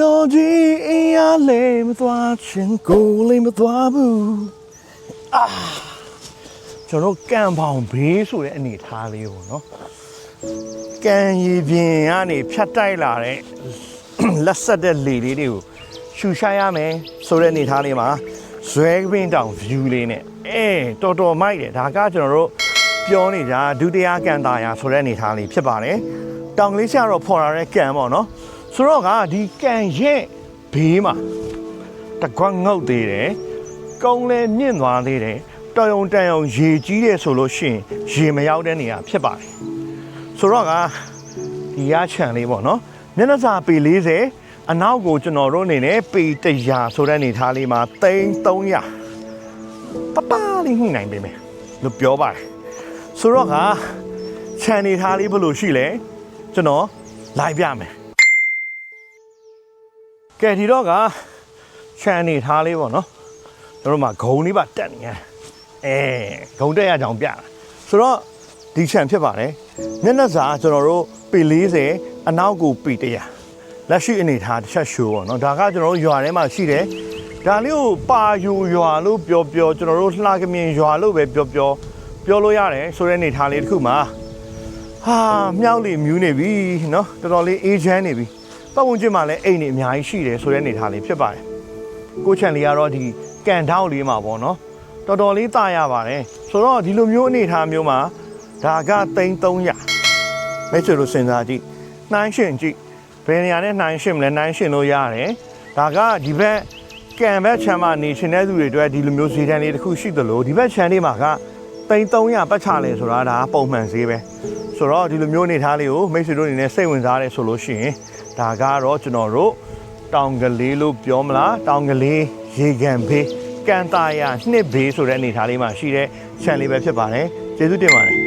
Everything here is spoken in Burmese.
တော်ကြီးအင်းရလေမသွားချင်ကိုလေးမသွားဘူးအာကျွန်တော်ကံပေါင်ဘေးဆိုတဲ့အနေထားလေးပေါ့နော်ကံရည်ပြင်ကနေဖြတ်တိုက်လာတဲ့လက်ဆက်တဲ့လေလေးတွေကိုရှူရှာရမယ်ဆိုတဲ့အနေထားလေးမှာဇွဲပင်းတောင် view လေးနဲ့အဲတော်တော်မိုက်တယ်ဒါကကျွန်တော်တို့ပြောနေကြဒုတိယကံတာယာဆိုတဲ့အနေထားလေးဖြစ်ပါတယ်တောင်ကလေးကျတော့ဖော်လာတဲ့ကံပေါ့နော် ဆိုတော့ကဒီကံရဲ့ဘေးမှာတကွက်ငုတ်သေးတယ်ကုန်းလဲမြင့်သွားသေးတယ်တော်ရုံတန်ရုံရေကြီးတယ်ဆိုလို့ရှိရင်ရေမရောက်တဲ့နေရာဖြစ်ပါတယ်ဆိုတော့ကဒီရချန်လေးပေါ့နော်မျက်နှာစာပေ40အနောက်ကိုကျွန်တော်တို့အနေနဲ့ပေ100ဆိုတဲ့အနေထားလေးမှာ3 300ပပလေးညှိနိုင်ပေးမယ်လို့ပြောပါတယ်ဆိုတော့ကချန်နေထားလေးဘယ်လိုရှိလဲကျွန်တော်လိုက်ပြမယ် ကဲဒီတော့ကချန်နေထားလေးပေါ့နော်ကျွန်တော်တို့မှာဂုံလေးပါတက်နေရတယ်အဲဂုံတက်ရကြောင်ပြတာဆိုတော့ဒီချန်ဖြစ်ပါတယ်မျက်နှာစာကျွန်တော်တို့ပေ40အနောက်ကိုပေ100လက်ရှိအနေထားတစ်ချက်ရှိုးပေါ့နော်ဒါကကျွန်တော်တို့ရွာထဲမှာရှိတယ်ဒါလေးကိုပါယူရွာလို့ပြောပြောကျွန်တော်တို့လှကမြင်ရွာလို့ပဲပြောပြောပြောလို့ရတယ်ဆိုတဲ့အနေထားလေးတစ်ခုမှာဟာမြောက်လေးမြူးနေပြီเนาะတော်တော်လေးအေးချမ်းနေပြီ ပတ်ဝန်းကျင်မှာလည်းအိမ်နေအများကြီးရှိတယ်ဆိုတဲ့အနေထားလေးဖြစ်ပါတယ်ကိုချန်လေးကတော့ဒီကန်ထောက်လေးမှာပေါ့နော်တော်တော်လေးตายရပါတယ်ဆိုတော့ဒီလိုမျိုးအနေထားမျိုးမှာဒါက3300မဲဆွေလို့စဉ်းစားကြည့်နှိုင်းရှင်ကြည့်ဘယ်နေရာနဲ့နှိုင်းရှင်မလဲနှိုင်းရှင်လို့ရတယ်ဒါကဒီဘက်ကံဘက်ခြမ်းမှာနေရှင်တဲ့သူတွေအတွက်ဒီလိုမျိုးဈေးတန်းလေးတစ်ခုရှိသလိုဒီဘက်ခြမ်းလေးမှာက3300ပတ်ချလဲဆိုတာဒါပုံမှန်ဈေးပဲ ဆိုတော့ဒီလိုမျိုးအနေထားလေးကိုမိတ်ဆွေတို့အနေနဲ့စိတ်ဝင်စားတယ်ဆိုလို့ရှိရင်ဒါကတော့ကျွန်တော်တို့တောင်ကလေးလို့ပြောမလားတောင်ကလေးရေကန်ဘေးကန်တာယာနှစ်ဘေးဆိုတဲ့အနေထားလေးမှာရှိတဲ့ခြံလေးပဲဖြစ်ပါတယ်ကျေးဇူးတင်ပါတယ်